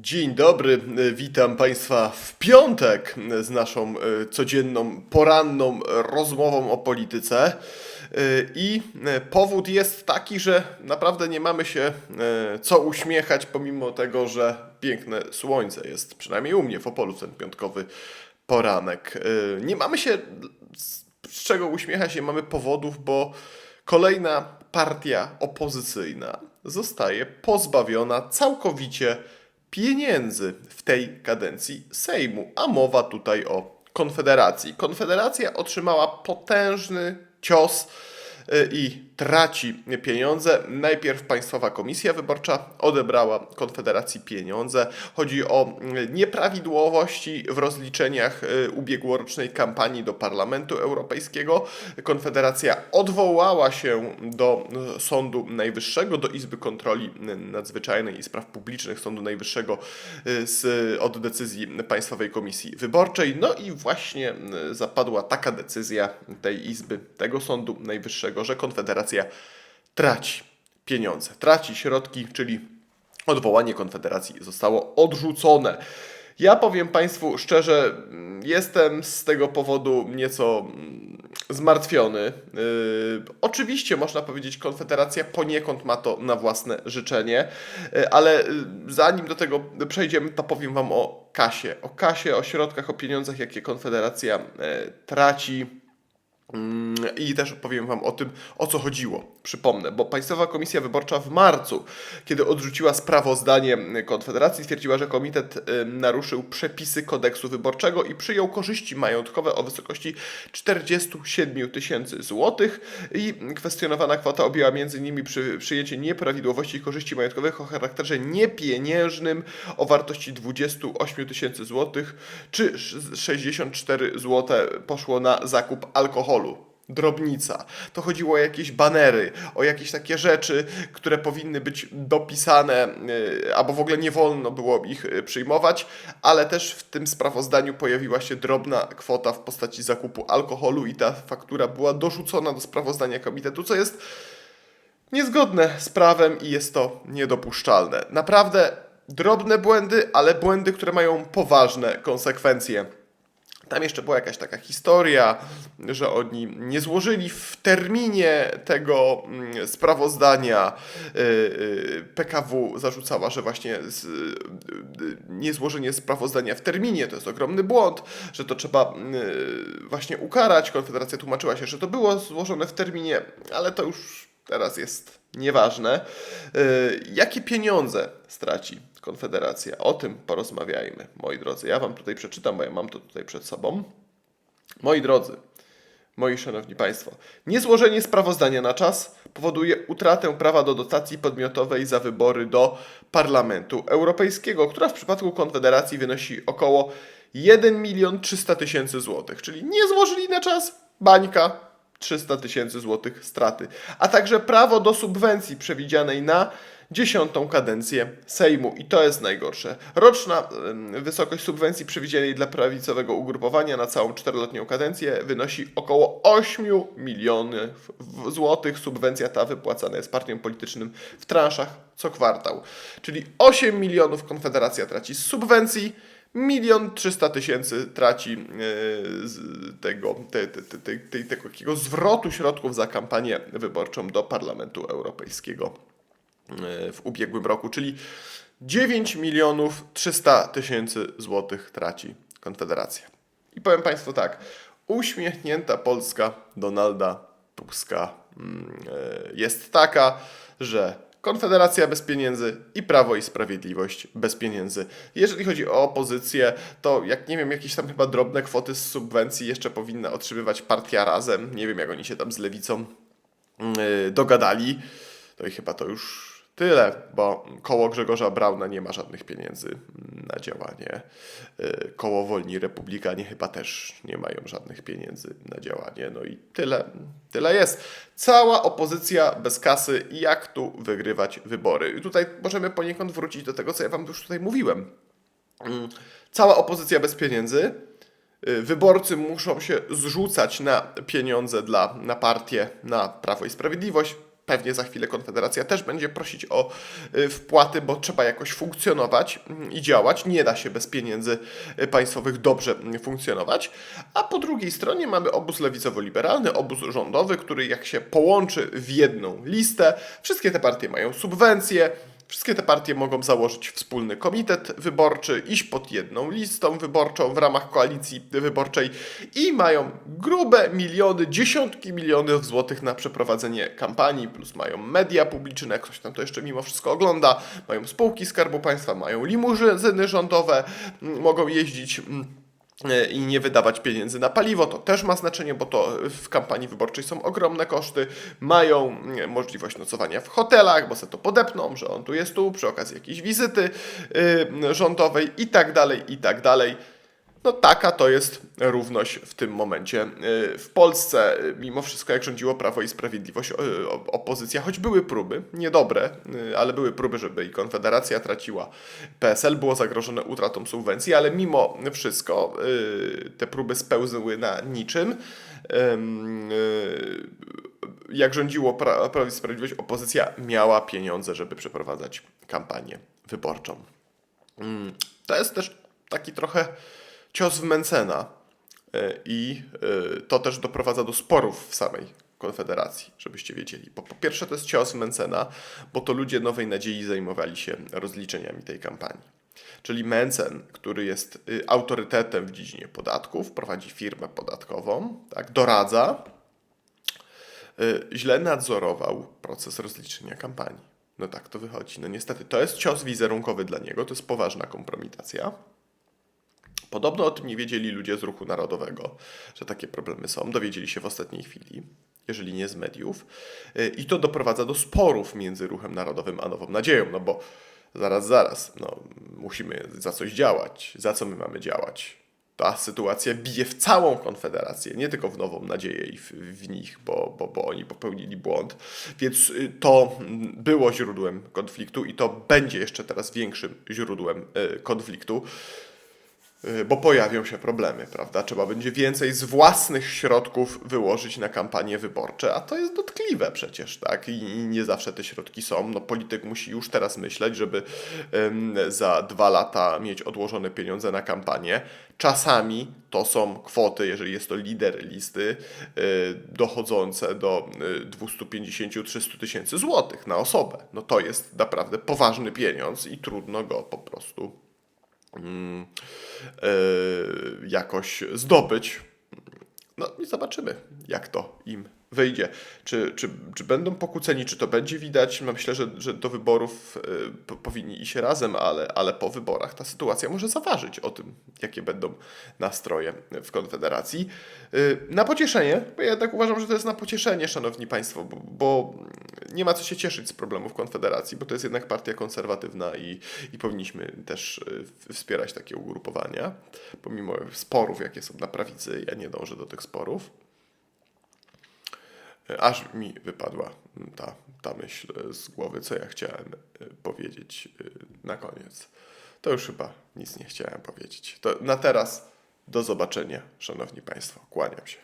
Dzień dobry, e, witam Państwa w piątek z naszą e, codzienną, poranną rozmową o polityce. E, I powód jest taki, że naprawdę nie mamy się co uśmiechać, pomimo tego, że piękne słońce jest, przynajmniej u mnie w Opolu ten piątkowy poranek. Nie mamy się z czego uśmiechać, nie mamy powodów, bo kolejna partia opozycyjna zostaje pozbawiona całkowicie pieniędzy w tej kadencji Sejmu, a mowa tutaj o Konfederacji. Konfederacja otrzymała potężny cios i traci pieniądze. Najpierw Państwowa Komisja Wyborcza odebrała Konfederacji pieniądze. Chodzi o y, nieprawidłowości w rozliczeniach y, ubiegłorocznej kampanii do Parlamentu Europejskiego. Konfederacja odwołała się do y, Sądu Najwyższego, do Izby Kontroli Nadzwyczajnej i Spraw Publicznych Sądu Najwyższego z, od decyzji Państwowej Komisji Wyborczej. No i właśnie zapadła taka decyzja tej Izby, tego Sądu Najwyższego, że Konfederacja traci pieniądze, traci środki, czyli odwołanie Konfederacji zostało odrzucone. Ja powiem Państwu szczerze, mm, jestem z tego powodu nieco mm, zmartwiony. Yy, oczywiście można powiedzieć, Konfederacja poniekąd ma to na własne życzenie, yy, ale yy, zanim do tego przejdziemy, to powiem Wam o kasie. O kasie, o środkach, o pieniądzach, jakie Konfederacja yy, traci. Mm, I też opowiem Wam o tym, o co chodziło. Przypomnę, bo Państwowa Komisja Wyborcza w marcu, kiedy odrzuciła sprawozdanie Konfederacji, stwierdziła, że komitet y, naruszył przepisy kodeksu wyborczego i przyjął korzyści majątkowe o wysokości 47 tysięcy złotych i kwestionowana kwota objęła m.in. Przy, przyjęcie nieprawidłowości korzyści majątkowych o charakterze niepieniężnym o wartości 28 tysięcy złotych, czy sz- 64 złote poszło na zakup alkoholu drobnica. To chodziło o jakieś banery, o jakieś takie rzeczy, które powinny być dopisane, y, albo w ogóle nie wolno było ich y, przyjmować, ale też w tym sprawozdaniu pojawiła się drobna kwota w postaci zakupu alkoholu i ta faktura była dorzucona do sprawozdania komitetu, co jest niezgodne z prawem i jest to niedopuszczalne. Naprawdę drobne błędy, ale błędy, które mają poważne konsekwencje. Tam jeszcze była jakaś taka historia, że oni nie złożyli w terminie tego mm, sprawozdania. Y, y, PKW zarzucała, że właśnie y, niezłożenie sprawozdania w terminie to jest ogromny błąd, że to trzeba y, właśnie ukarać. Konfederacja tłumaczyła się, że to było złożone w terminie, ale to już teraz jest nieważne. Y, Jakie pieniądze straci Konfederacja? O tym porozmawiajmy, moi drodzy. Ja Wam tutaj przeczytam, bo ja mam to tutaj przed sobą. Moi drodzy, moi szanowni Państwo, niezłożenie sprawozdania na czas powoduje utratę prawa do dotacji podmiotowej za wybory do Parlamentu Europejskiego, która w przypadku Konfederacji wynosi około 1 milion 300 tysięcy złotych, czyli nie złożyli na czas, bańka, 300 tysięcy złotych straty, a także prawo do subwencji przewidzianej na dziesiątą kadencję Sejmu. I to jest najgorsze. Roczna wysokość subwencji przewidzianej dla prawicowego ugrupowania na całą czteroletnią kadencję wynosi około 8 milionów złotych. Subwencja ta wypłacana jest partiom politycznym w transzach co kwartał. Czyli 8 milionów Konfederacja traci z subwencji, milion trzysta tysięcy traci e, tego, te, te, zwrotu środków za kampanię wyborczą do Parlamentu Europejskiego e, w ubiegłym roku, czyli 9 milionów 300 tysięcy złotych traci Konfederacja. I powiem Państwu tak, uśmiechnięta Polska Donalda Tuska mm, e, jest taka, że Konfederacja bez pieniędzy i Prawo i Sprawiedliwość bez pieniędzy. Jeżeli chodzi o opozycję, to jak nie wiem, jakieś tam chyba drobne kwoty z subwencji jeszcze powinna otrzymywać partia razem. Nie wiem, jak oni się tam z lewicą yy, dogadali. No i chyba to już tyle, bo koło Grzegorza Brauna nie ma żadnych pieniędzy na działanie. Yy, Koło Wolni Republikanie chyba też nie mają żadnych pieniędzy na działanie. No i tyle, tyle jest. Cała opozycja bez kasy. Jak tu wygrywać wybory? I tutaj możemy poniekąd wrócić do tego, co ja wam już tutaj mówiłem. Mm, Cała opozycja bez pieniędzy. Y, Wyborcy muszą się zrzucać na pieniądze dla, na partię, na Prawo i Sprawiedliwość. Pewnie za chwilę Konfederacja też będzie prosić o y, wpłaty, bo trzeba jakoś funkcjonować mm, i działać. Nie da się bez pieniędzy y, państwowych dobrze mm, funkcjonować. A po drugiej stronie mamy obóz lewicowo-liberalny, obóz rządowy, który jak się połączy w jedną listę, wszystkie te partie mają subwencje, Wszystkie te partie mogą założyć wspólny komitet wyborczy, iść pod jedną listą wyborczą w ramach koalicji wyborczej i mają grube miliony, dziesiątki milionów złotych na przeprowadzenie kampanii, plus mają media publiczne, ktoś tam to jeszcze mimo wszystko ogląda, mają spółki Skarbu Państwa, mają limuzyny rządowe, m, mogą jeździć. E, i nie wydawać pieniędzy na paliwo. To też ma znaczenie, bo to w kampanii wyborczej są ogromne koszty. Mają mm, możliwość nocowania w hotelach, bo se to podepną, że on tu jest tu, przy okazji jakiejś wizyty y, rządowej i tak dalej, i tak dalej. No taka to jest równość w tym momencie. Y, W Polsce, y, mimo wszystko, jak rządziło Prawo i Sprawiedliwość, opozycja, choć były próby, niedobre, y, ale były próby, żeby i Konfederacja traciła, PSL było zagrożone utratą subwencji, ale mimo wszystko te próby spełzły na niczym. Ym, Jak rządziło Pra- Prawo i Sprawiedliwość, opozycja miała pieniądze, żeby przeprowadzać kampanię wyborczą. To jest też taki trochę cios w Mencena y, i y, to też doprowadza do sporów w samej Konfederacji, żebyście wiedzieli. Bo po pierwsze to jest cios Mencena, bo to ludzie Nowej Nadziei zajmowali się rozliczeniami tej kampanii. Czyli Mencen, który jest y, autorytetem w dziedzinie podatków, prowadzi firmę podatkową, tak, doradza, y, źle nadzorował proces rozliczenia kampanii. No tak to wychodzi. No niestety, to jest cios wizerunkowy dla niego, to jest poważna kompromitacja. Podobno o tym nie wiedzieli ludzie z ruchu narodowego, że takie problemy są. Dowiedzieli się w ostatniej chwili, jeżeli nie z mediów. Y, I to doprowadza do sporów między ruchem narodowym a Nową Nadzieją, no bo zaraz, zaraz, no, musimy za coś działać. Za co my mamy działać? Ta sytuacja bije w całą Konfederację, nie tylko w Nową Nadzieję i w, w nich, bo, bo, bo oni popełnili błąd. Więc y, to było źródłem konfliktu i to będzie jeszcze teraz większym źródłem y, konfliktu. Y, bo pojawią się problemy, prawda? Trzeba będzie więcej z własnych środków wyłożyć na kampanie wyborcze, a to jest dotkliwe przecież, tak? I, nie zawsze te środki są. No, polityk musi już teraz myśleć, żeby za dwa lata mieć odłożone pieniądze na kampanię. Czasami to są kwoty, jeżeli jest to lider listy, y, dochodzące do y, 250-300 tysięcy złotych na osobę. No to jest naprawdę poważny pieniądz i trudno go po prostu jakoś zdobyć. No i zobaczymy, jak to im wyjdzie. Czy, czy, czy będą pokłóceni, czy to będzie widać? No myślę, że, że do wyborów po- powinni iść razem, ale, ale po wyborach ta sytuacja może zaważyć o tym, jakie będą nastroje w Konfederacji. E, Na pocieszenie, bo ja jednak uważam, że to jest na pocieszenie, szanowni państwo, bo, bo nie ma co się cieszyć z problemów Konfederacji, bo to jest jednak partia konserwatywna i, i powinniśmy też y, wspierać takie ugrupowania, pomimo sporów, jakie są na prawicy. Ja nie dążę do tych sporów. Aż mi wypadła ta, ta myśl z głowy, co ja chciałem y, powiedzieć y, na koniec. To już chyba nic nie chciałem powiedzieć. To na teraz do zobaczenia, szanowni państwo. Kłaniam się.